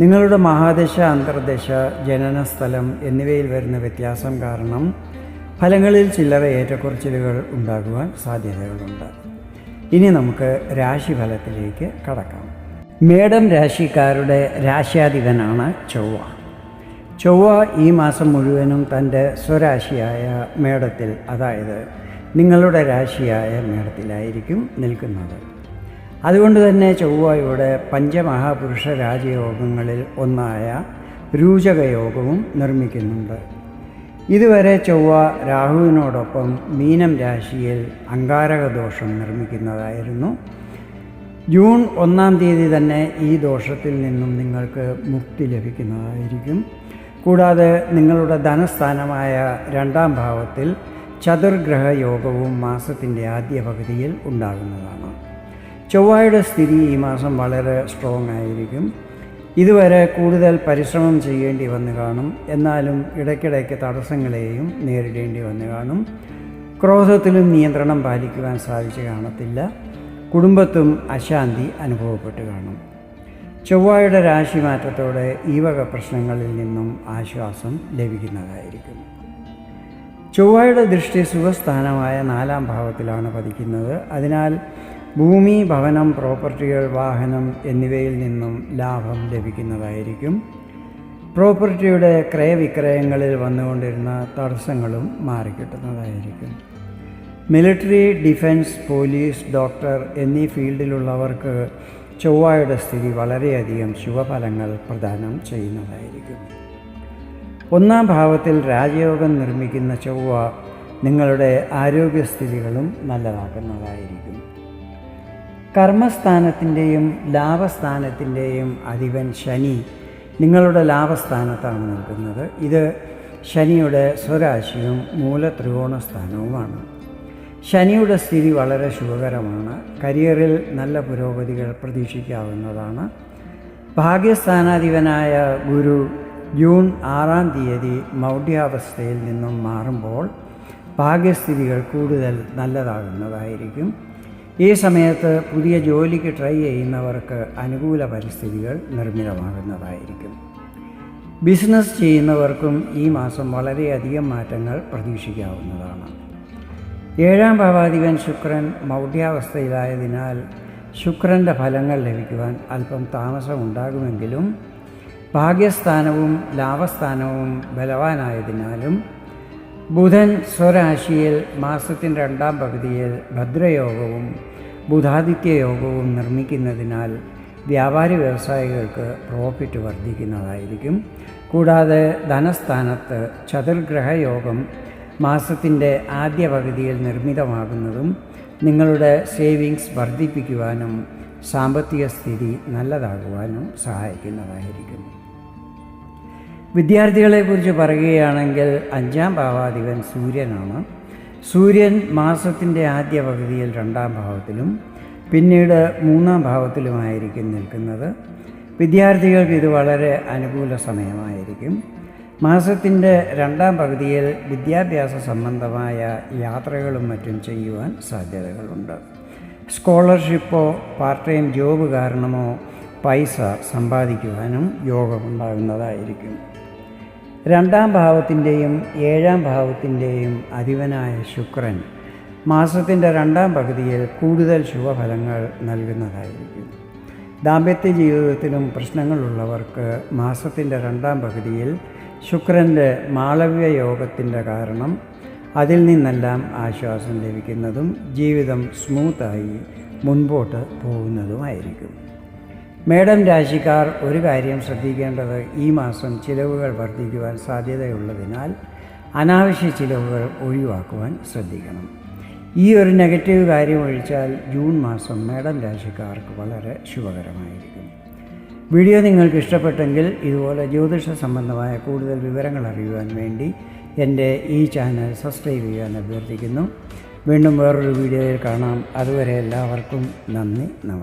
നിങ്ങളുടെ മഹാദശ അന്തർദശ ജനനസ്ഥലം എന്നിവയിൽ വരുന്ന വ്യത്യാസം കാരണം ഫലങ്ങളിൽ ചില്ലറ ഏറ്റക്കുറച്ചിലുകൾ ഉണ്ടാകുവാൻ സാധ്യതകളുണ്ട്. ഇനി നമുക്ക് രാശിഫലത്തിലേക്ക് കടക്കാം. മേടം രാശിക്കാരുടെ രാശ്യാധിപനാണ് ചൊവ്വ. ചൊവ്വ ഈ മാസം മുഴുവനും തന്റെ സ്വരാശിയായ മേടത്തിൽ അതായത് നിങ്ങളുടെ രാശിയായ മേടത്തിലായിരിക്കും നിൽക്കുന്നത്. അതുകൊണ്ട് തന്നെ ചൊവ്വയുടെ പഞ്ചമഹാപുരുഷ രാജയോഗങ്ങളിൽ ഒന്നായ രൂചകയോഗവും നിർമ്മിക്കുന്നുണ്ട്. ഇതുവരെ ചൊവ്വ രാഹുവിനോടൊപ്പം മീനം രാശിയിൽ അങ്കാരക ദോഷം നിർമ്മിക്കുന്നതായിരുന്നു. ജൂൺ ഒന്നാം തീയതി തന്നെ ഈ ദോഷത്തിൽ നിന്നും നിങ്ങൾക്ക് മുക്തി ലഭിക്കുന്നതായിരിക്കും. കൂടാതെ നിങ്ങളുടെ ധനസ്ഥാനമായ രണ്ടാം ഭാവത്തിൽ ചതുർഗ്രഹ യോഗവും മാസത്തിന്റെ ആദ്യ പകുതിയിൽ ഉണ്ടാകുന്നതാണ്. ചൊവ്വയുടെ സ്ഥിതി ഈ മാസം വളരെ സ്ട്രോങ് ആയിരിക്കും. ഇതുവരെ കൂടുതൽ പരിശ്രമം ചെയ്യേണ്ടി വന്നു കാണും. എന്നാലും ഇടയ്ക്കിടയ്ക്ക് തടസ്സങ്ങളെയും നേരിടേണ്ടി വന്നു കാണും. ക്രോധത്തിലും നിയന്ത്രണം പാലിക്കുവാൻ സാധിച്ചു കാണത്തില്ല. കുടുംബത്തും അശാന്തി അനുഭവപ്പെട്ട് കാണും. ചൊവ്വയുടെ രാശിമാറ്റത്തോടെ ഈ വക പ്രശ്നങ്ങളിൽ നിന്നും ആശ്വാസം ലഭിക്കുന്നതായിരിക്കും. ചൊവ്വയുടെ ദൃഷ്ടി സുഖസ്ഥാനമായ നാലാം ഭാവത്തിലാണ് പതിക്കുന്നത്. അതിനാൽ ഭൂമി ഭവനം പ്രോപ്പർട്ടികൾ വാഹനം എന്നിവയിൽ നിന്നും ലാഭം ലഭിക്കുന്നതായിരിക്കും. പ്രോപ്പർട്ടിയുടെ ക്രയവിക്രയങ്ങളിൽ വന്നുകൊണ്ടിരുന്ന തടസ്സങ്ങളും മാറിക്കിട്ടുന്നതായിരിക്കും. മിലിറ്ററി ഡിഫൻസ് പോലീസ് ഡോക്ടർ എന്നീ ഫീൽഡിലുള്ളവർക്ക് ചൊവ്വയുടെ സ്ഥിതി വളരെയധികം ശുഭഫലങ്ങൾ പ്രദാനം ചെയ്യുന്നതായിരിക്കും. ഒന്നാം ഭാവത്തിൽ രാജയോഗം നിർമ്മിക്കുന്ന ചൊവ്വ നിങ്ങളുടെ ആരോഗ്യസ്ഥിതികളും നല്ലതാക്കുന്നതായിരിക്കും. കർമ്മസ്ഥാനത്തിന്റെയും ലാഭസ്ഥാനത്തിന്റെയും അധിപൻ ശനി നിങ്ങളുടെ ലാഭസ്ഥാനത്താണ് നിൽക്കുന്നത്. ഇത് ശനിയുടെ സ്വരാശിയും മൂല സ്ഥാനവുമാണ് ശനിയുടെ സ്ഥിതി വളരെ ശുഭകരമാണ്. കരിയറിൽ നല്ല പുരോഗതികൾ പ്രതീക്ഷിക്കാവുന്നതാണ്. ഭാഗ്യസ്ഥാനാധിപനായ ഗുരു ജൂൺ ആറാം തീയതി മൗഢ്യാവസ്ഥയിൽ നിന്നും മാറുമ്പോൾ ഭാഗ്യസ്ഥിതികൾ കൂടുതൽ നല്ലതാകുന്നതായിരിക്കും. ഈ സമയത്ത് പുതിയ ജോലിക്ക് ട്രൈ ചെയ്യുന്നവർക്ക് അനുകൂല പരിസ്ഥിതികൾ നിർമ്മിതമാകുന്നതായിരിക്കും. ബിസിനസ് ചെയ്യുന്നവർക്കും ഈ മാസം വളരെയധികം മാറ്റങ്ങൾ പ്രതീക്ഷിക്കാവുന്നതാണ്. ഏഴാം ഭാവാധിപൻ ശുക്രൻ മൗഢ്യാവസ്ഥയിലായതിനാൽ ശുക്രന്റെ ഫലങ്ങൾ ലഭിക്കുവാൻ അല്പം താമസമുണ്ടാകുമെങ്കിലും ഭാഗ്യസ്ഥാനവും ലാഭസ്ഥാനവും ബലവാനായതിനാലും ബുധൻ സ്വരാശിയിൽ മാസത്തിന്റെ രണ്ടാം പകുതിയിൽ ഭദ്രയോഗവും ബുധാദിത്യ യോഗവും നിർമ്മിക്കുന്നതിനാൽ വ്യാപാരി വ്യവസായികൾക്ക് പ്രോഫിറ്റ് വർദ്ധിക്കുന്നതായിരിക്കും. കൂടാതെ ധനസ്ഥാനത്ത് ചതുർഗ്രഹയോഗം മാസത്തിന്റെ ആദ്യ പകുതിയിൽ നിർമ്മിതമാകുന്നതും നിങ്ങളുടെ സേവിങ്സ് വർദ്ധിപ്പിക്കുവാനും സാമ്പത്തിക സ്ഥിതി നല്ലതാകുവാനും സഹായിക്കുന്നതായിരിക്കും. വിദ്യാർത്ഥികളെക്കുറിച്ച് പറയുകയാണെങ്കിൽ അഞ്ചാം ഭാവാധിപൻ സൂര്യനാണ്. സൂര്യൻ മാസത്തിന്റെ ആദ്യ പകുതിയിൽ രണ്ടാം ഭാവത്തിലും പിന്നീട് മൂന്നാം ഭാവത്തിലുമായിരിക്കും നിൽക്കുന്നത്. വിദ്യാർത്ഥികൾക്ക് ഇത് വളരെ അനുകൂല സമയമായിരിക്കും. മാസത്തിന്റെ രണ്ടാം പകുതിയിൽ വിദ്യാഭ്യാസ സംബന്ധമായ യാത്രകളും മറ്റും ചെയ്യുവാൻ സാധ്യതകളുണ്ട്. സ്കോളർഷിപ്പോ പാർട്ട് ടൈം ജോബ് കാരണമോ പൈസ സമ്പാദിക്കുവാനും യോഗമുണ്ടാകുന്നതായിരിക്കും. രണ്ടാം ഭാവത്തിന്റെയും ഏഴാം ഭാവത്തിന്റെയും അധിപനായ ശുക്രൻ മാസത്തിന്റെ രണ്ടാം പകുതിയിൽ കൂടുതൽ ശുഭഫലങ്ങൾ നൽകുന്നതായിരിക്കും. ദാമ്പത്യ ജീവിതത്തിലും പ്രശ്നങ്ങളുള്ളവർക്ക് മാസത്തിന്റെ രണ്ടാം പകുതിയിൽ ശുക്രന്റെ മാളവ്യ യോഗത്തിന്റെ കാരണം അതിൽ നിന്നെല്ലാം ആശ്വാസം ലഭിക്കുന്നതും ജീവിതം സ്മൂത്തായി മുൻപോട്ട് പോകുന്നതുമായിരിക്കും. മേഡം രാശിക്കാർ ഒരു കാര്യം ശ്രദ്ധിക്കേണ്ടത് ഈ മാസം ചിലവുകൾ വർദ്ധിക്കുവാൻ സാധ്യതയുള്ളതിനാൽ അനാവശ്യ ചിലവുകൾ ഒഴിവാക്കുവാൻ ശ്രദ്ധിക്കണം. ഈ ഒരു നെഗറ്റീവ് കാര്യം ഒഴിച്ചാൽ ജൂൺ മാസം മേഡം രാശിക്കാർക്ക് വളരെ ശുഭകരമായിരിക്കും. വീഡിയോ നിങ്ങൾക്ക് ഇഷ്ടപ്പെട്ടെങ്കിൽ ഇതുപോലെ ജ്യോതിഷ സംബന്ധമായ കൂടുതൽ വിവരങ്ങൾ അറിയുവാൻ വേണ്ടി എന്റെ ഈ ചാനൽ സബ്സ്ക്രൈബ് ചെയ്യാൻ അഭ്യർത്ഥിക്കുന്നു. വീണ്ടും വേറൊരു വീഡിയോയിൽ കാണാം. അതുവരെ എല്ലാവർക്കും നന്ദി നമസ്കാരം